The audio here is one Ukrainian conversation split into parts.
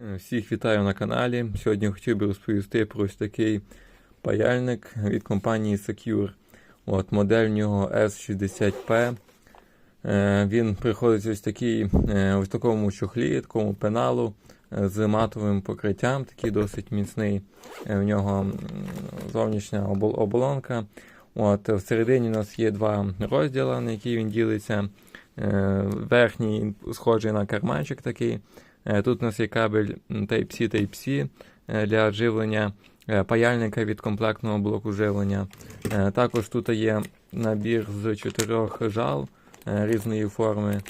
Всіх вітаю на каналі. Сьогодні хотів би розповісти про ось такий паяльник від компанії Secure. От, модель в нього S60P. Е, Він приходить ось такий, е, ось такому чохлі, такому пеналу е, з матовим покриттям, такий досить міцний. В нього зовнішня оболонка. От, всередині у нас є два розділи, на які він ділиться. Верхній схожий на карманчик такий. Е, Тут у нас є кабель Type-C Type-C е, для живлення е, паяльника від комплектного блоку живлення. Також тут є набір з чотирьох жал різної форми.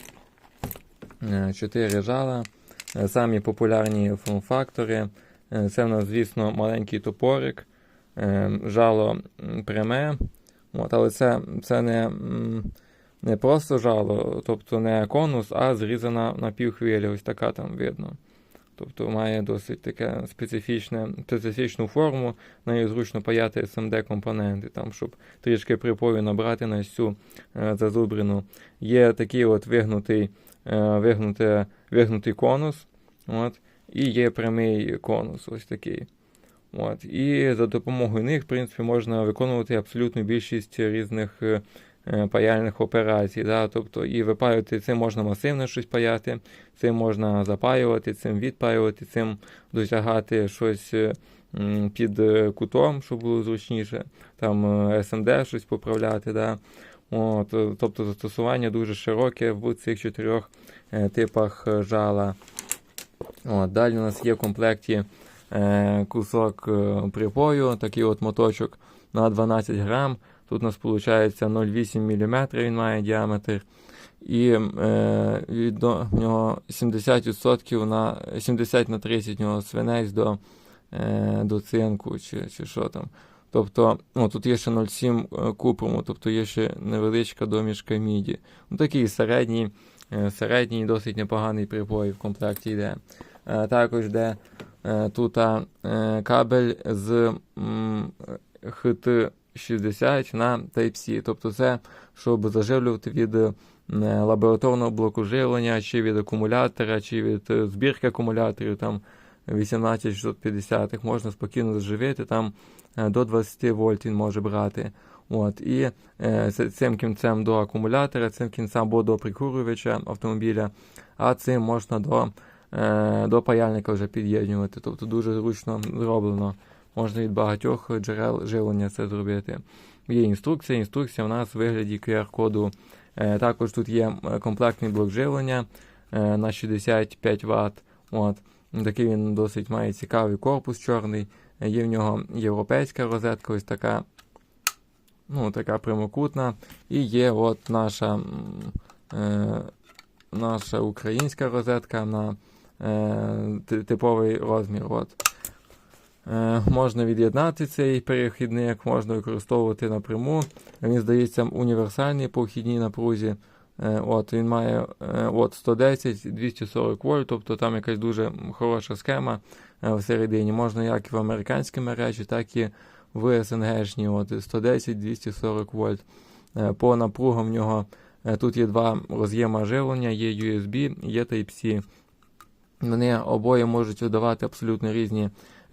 Чотири жала. Самі популярні форм-фактори. Це в нас, звісно, маленький топорик, жало пряме. Але це, це не, не просто жало, тобто не конус, а зрізана на півхвилі, ось така там видно. Тобто має досить таке специфічне, специфічну форму, нею зручно паяти SMD компоненти, там, щоб трішки припою набрати на всю е, зазубрину. Є такий от вигнутий, е, вигнуте, вигнутий конус, от, і є прямий конус, ось такий. От, і за допомогою них, в принципі, можна виконувати абсолютну більшість різних е, паяльних операцій. Да? Тобто, і випаювати цим можна масивно щось паяти, цим можна запаювати, цим відпаювати, цим досягати щось е, під е, кутом, щоб було зручніше, там е, SMD щось поправляти. Да? От, е, тобто застосування дуже широке в цих чотирьох е, типах е, жала. От, далі у нас є в комплекті е, кусок е, припою, такий от моточок на 12 грам. Тут у нас виходить 0,8 мм він має діаметр. І е, від нього 70% на 70 на 30 в нього свинець до, е, до цинку, чи, чи що там. Тобто, ну, тут є ще 0,7 купруму, тобто є ще невеличка домішка міді. Ну, такий середній, е, середній, досить непоганий припой в комплекті йде. Е, також йде е, тут е, кабель з м, HT60 на Type-C. Тобто це, щоб заживлювати від е, лабораторного блоку живлення, чи від акумулятора, чи від е, збірки акумуляторів, там 18650 можна спокійно заживити, там е, до 20 вольт він може брати. От, і е, цим кінцем до акумулятора, цим кінцем або до прикурювача автомобіля, а цим можна до, е, до паяльника вже під'єднувати. Тобто дуже зручно зроблено. Можна від багатьох джерел живлення це зробити. Є інструкція. Інструкція в нас в вигляді QR-коду. Е, також тут є е, комплектний блок живлення е, на 65 Вт. От. Такий він досить має цікавий корпус чорний. Є в нього європейська розетка, ось така, ну, така прямокутна. І є от наша, е, наша українська розетка на е, типовий розмір. От. Е, можна від'єднати цей перехідник, можна використовувати напряму. Він здається універсальний по вхідній напрузі. Е, от, він має е, от 110-240 вольт, тобто там якась дуже хороша схема всередині. Можна як в американській мережі, так і в СНГшній. От 110-240 вольт. По напругам в нього тут є два роз'єма живлення, є USB, є Type-C. Вони обоє можуть видавати абсолютно різні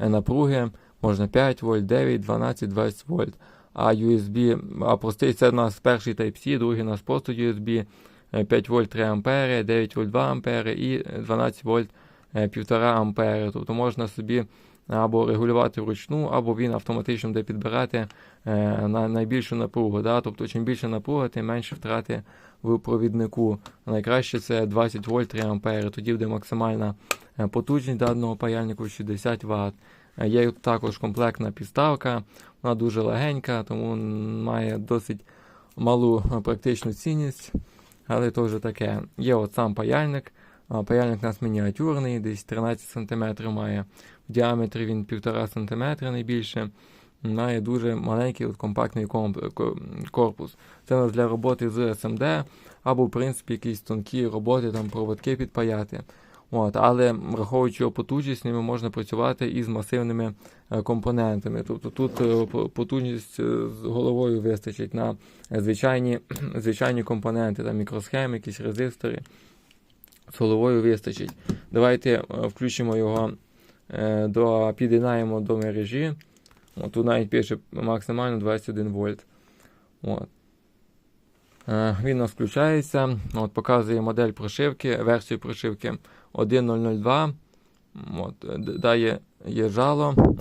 напруги. Можна 5 вольт, 9, 12, 20 вольт. А USB, а простий це у нас перший Type-C, другий у нас просто USB, е, 5 вольт 3 ампери, 9 вольт 2 ампери і 12 вольт е, 1,5 ампери. Тобто можна собі або регулювати вручну, або він автоматично буде підбирати е, на найбільшу напругу. Да? Тобто, чим більше напруга, тим менше втрати в провіднику. Найкраще це 20 вольт 3 ампери. Тоді буде максимальна е, потужність даного паяльнику 60 Вт. Е, Є також комплектна підставка, вона дуже легенька, тому має досить малу практичну цінність. Але вже таке. Є от сам паяльник. Паяльник у нас мініатюрний, десь 13 см має. В діаметрі він 1,5 см найбільше. Має дуже маленький от компактний комп- корпус. Це у нас для роботи з SMD, або, в принципі, якісь тонкі роботи, там проводки підпаяти. От, але враховуючи його потужність, ними можна працювати із масивними е, компонентами. Тобто тут е, потужність е, з головою вистачить на звичайні, звичайні компоненти, там мікросхеми, якісь резистори. З головою вистачить. Давайте е, включимо його, е, до, під'єднаємо до мережі. От, тут навіть пише максимально 21 вольт. От. Е, Він у нас включається. От, показує модель прошивки, версію прошивки 1.002. От, дає є жало.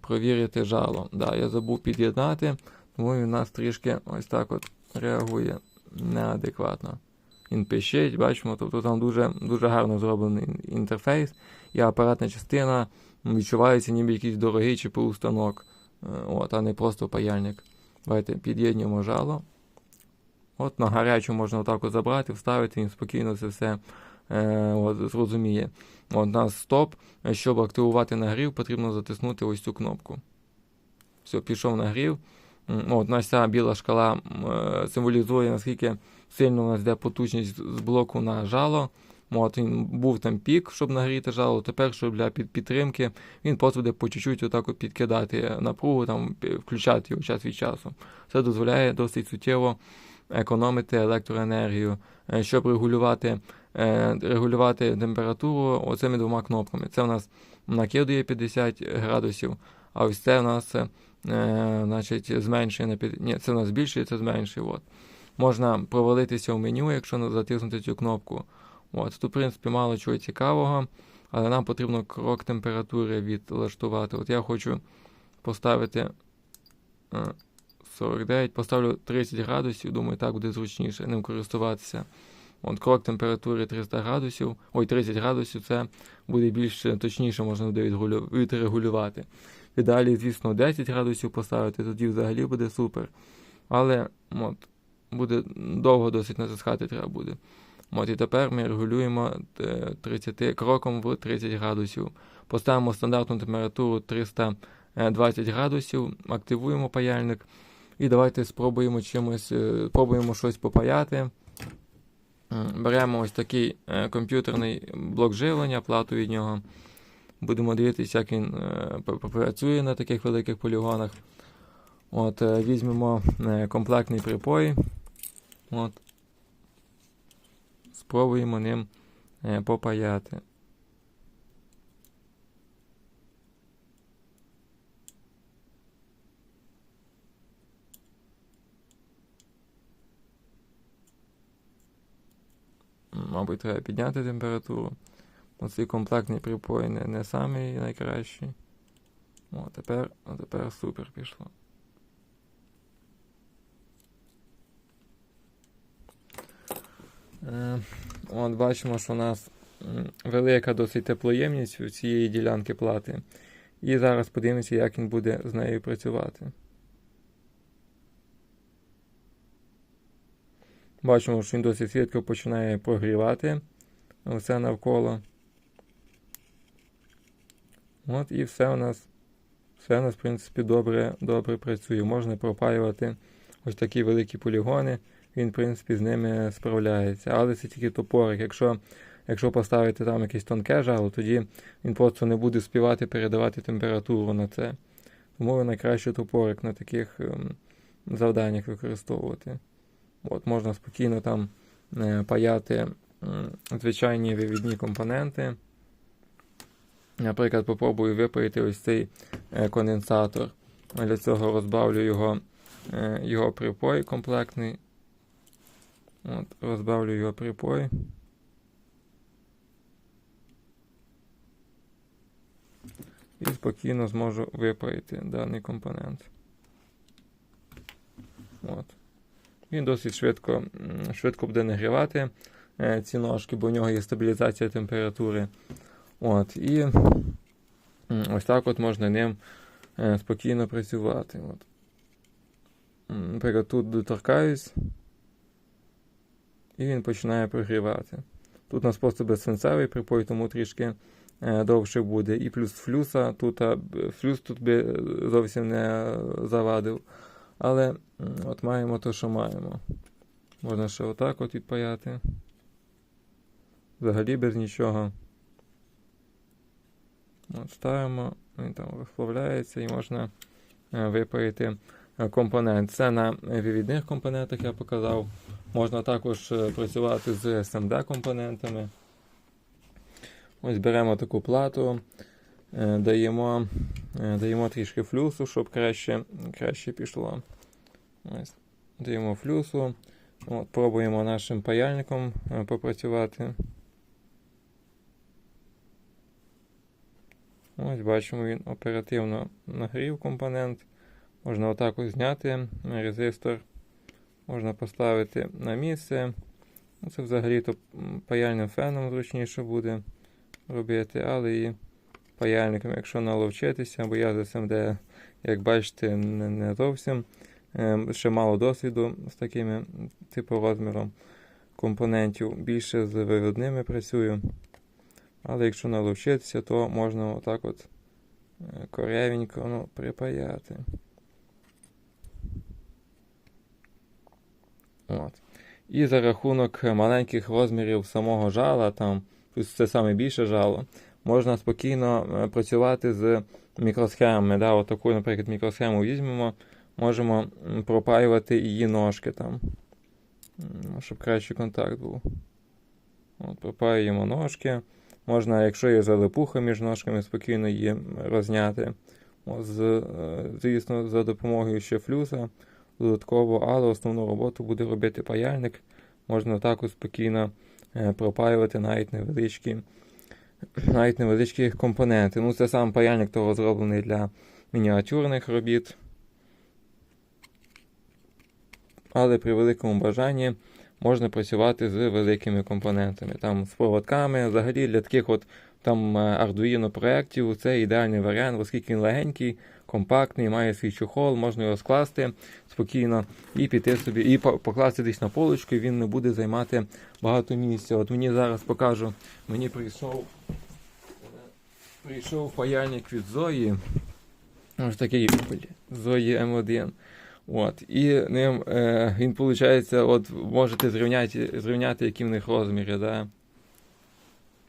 Провірити жало. Да, я забув під'єднати, тому він у нас трішки ось так от реагує неадекватно. Він пищить, бачимо, тобто там дуже, дуже гарно зроблений інтерфейс, і апаратна частина відчувається ніби якийсь дорогий чи станок, е, от, а не просто паяльник. Давайте під'єднуємо жало. От на гарячу можна отак от забрати, вставити, він спокійно це все е, от, зрозуміє. От у нас стоп. Щоб активувати нагрів, потрібно затиснути ось цю кнопку. Все, пішов нагрів. От, ця біла шкала е, символізує, наскільки сильно у нас йде потужність з блоку на жало. От, він був там пік, щоб нагріти жало. Тепер, щоб для підтримки, він просто буде по чуть-чуть отак от підкидати напругу, там, включати його час від часу. Це дозволяє досить суттєво економити електроенергію, Е, щоб регулювати, е, регулювати температуру оцими двома кнопками. Це у нас накидує 50 градусів, а ось це у нас е, значить, зменшує на 50. Ні, це у нас збільшує, це зменшує. От. Можна провалитися в меню, якщо затиснути цю кнопку. От. Тут, в принципі, мало чого цікавого, але нам потрібно крок температури відлаштувати. От я хочу поставити е, 49, поставлю 30 градусів, думаю, так буде зручніше ним користуватися. От крок температури 300 градусів, ой, 30 градусів, це буде більш точніше, можна буде відрегулювати. В ідеалі, звісно, 10 градусів поставити, тоді взагалі буде супер. Але от, буде довго досить натискати треба буде. От, і тепер ми регулюємо е, 30 кроком в 30 градусів. Поставимо стандартну температуру 320 градусів, активуємо паяльник. І давайте спробуємо чимось, е, спробуємо щось попаяти. Беремо ось такий е, комп'ютерний блок живлення, плату від нього. Будемо дивитися, як він е, працює на таких великих полігонах. От, е, візьмемо е, комплектний припой. От. Спробуємо ним е, попаяти. Мабуть, треба підняти температуру. Оцей комплектний припой не, не самий найкращий. О, тепер, а тепер супер пішло. От бачимо, що у нас велика досить теплоємність у цієї ділянки плати. І зараз подивимося, як він буде з нею працювати. Бачимо, що він досить швидко починає прогрівати все навколо. От і все у нас, все у нас, в принципі, добре, добре працює. Можна пропаювати ось такі великі полігони. Він, в принципі, з ними справляється. Але це тільки топорик. Якщо, якщо поставити там якесь тонке жало, тоді він просто не буде співати передавати температуру на це. Тому найкраще топорик на таких ем, завданнях використовувати. От, можна спокійно там е, паяти звичайні вивідні компоненти. Наприклад, попробую випаяти ось цей е, конденсатор. Для цього розбавлю його, е, його припой комплектний. От, розбавлю його припой. І спокійно зможу випаяти даний компонент. От. Він досить швидко, швидко буде нагрівати е, ці ножки, бо в нього є стабілізація температури. От, і ось так от можна ним е, спокійно працювати. От. Наприклад, тут доторкаюсь, і він починає прогрівати. Тут у нас просто безсвинцевий припой, тому трішки е, довше буде. І плюс флюса, тут флюс тут би е, зовсім не завадив. Але от маємо те, що маємо. Можна ще отак от відпаяти. Взагалі без нічого. От ставимо, він там розплавляється і можна е, випаяти компонент. Це на вивідних компонентах я показав. Можна також е, працювати з SMD компонентами. Ось беремо таку плату, е, даємо, е, даємо трішки флюсу, щоб краще, краще пішло. Ось. Даємо флюсу. От, пробуємо нашим паяльником попрацювати. Ось бачимо, він оперативно нагрів компонент. Можна отак ось зняти резистор. Можна поставити на місце. Ну, Це взагалі-то паяльним феном зручніше буде робити, але і паяльником, якщо наловчитися, бо я з СМД, як бачите, не, не зовсім е, ще мало досвіду з такими типу розміром компонентів. Більше з вивідними працюю. Але якщо наловчитися, то можна отак от е, корявенько ну, припаяти. От. І за рахунок маленьких розмірів самого жала, там плюс це саме більше жало, можна спокійно е, працювати з мікросхемами. Да, таку, наприклад, мікросхему візьмемо, можемо пропаювати її ножки там, щоб кращий контакт був. От, пропаюємо ножки. Можна, якщо є залипуха між ножками, спокійно її розняти. От, з, е, звісно, за допомогою ще флюса додатково, але основну роботу буде робити паяльник. Можна також спокійно е, пропаювати навіть невеличкі, навіть невеличкі компоненти. Ну, це сам паяльник того зроблений для мініатюрних робіт. Але при великому бажанні можна працювати з великими компонентами, там з проводками. Взагалі для таких от там е, Arduino проєктів це ідеальний варіант, оскільки він легенький, компактний, має свій чохол, можна його скласти спокійно і піти собі, і покласти десь на полочку, і він не буде займати багато місця. От мені зараз покажу, мені прийшов, прийшов паяльник від Зої. Ось такий Зої М1. От, і ним е, він, виходить, от можете зрівняти, зрівняти, які в них розміри. Да?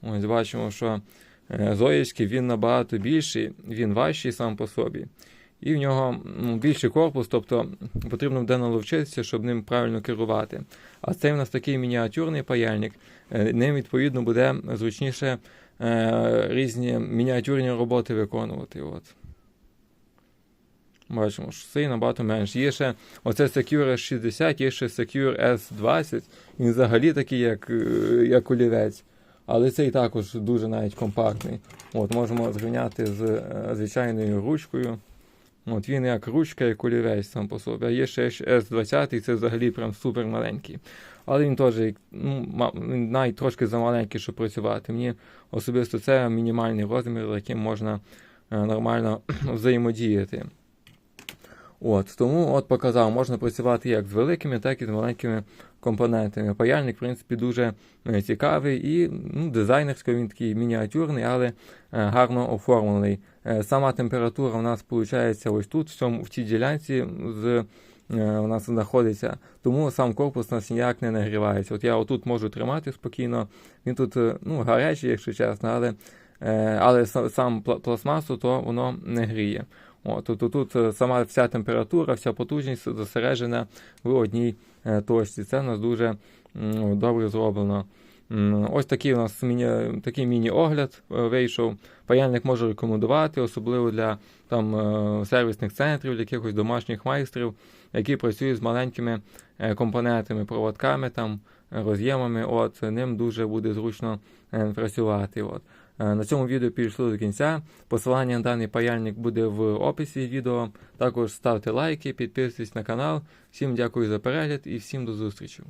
Ось бачимо, що е, Зоївський він набагато більший, він важчий сам по собі. І в нього ну, більший корпус, тобто потрібно буде наловчитися, щоб ним правильно керувати. А цей у нас такий мініатюрний паяльник, е, ним відповідно буде зручніше е, різні мініатюрні роботи виконувати. От. Бачимо, що цей набагато менше. Є ще оце Secure S60, є ще Secure S20. Він взагалі такий, як, як олівець. Але цей також дуже навіть компактний. От, Можемо зрівняти з е, звичайною ручкою. От Він як ручка, як олівець сам по собі. А є ще S20, це взагалі прям супер маленький. Але він теж ну, навіть трошки замаленький, щоб працювати. Мені особисто це мінімальний розмір, з яким можна е, нормально взаємодіяти. От, тому от показав, можна працювати як з великими, так і з маленькими компонентами. Паяльник, в принципі, дуже е, цікавий і ну, дизайнерсько він такий мініатюрний, але е, гарно оформлений. Е, Сама температура у нас виходить ось тут, в, цьому, в цій ділянці з, у нас знаходиться, тому сам корпус у нас ніяк не нагрівається. От я отут можу тримати спокійно, він тут ну, гарячий, якщо чесно, але, але сам пластмасу то воно не гріє. От, тут, тут сама вся температура, вся потужність зосереджена в одній точці. Це у нас дуже добре зроблено. Ось такий у нас міні, такий міні-огляд е, вийшов. Паяльник можу рекомендувати, особливо для там, е, сервісних центрів, для якихось домашніх майстрів, які працюють з маленькими е, компонентами, проводками, там, е, роз'ємами. От, ним дуже буде зручно е, працювати. От. Е, На цьому відео підійшло до кінця. Посилання на даний паяльник буде в описі відео. Також ставте лайки, підписуйтесь на канал. Всім дякую за перегляд і всім до зустрічі.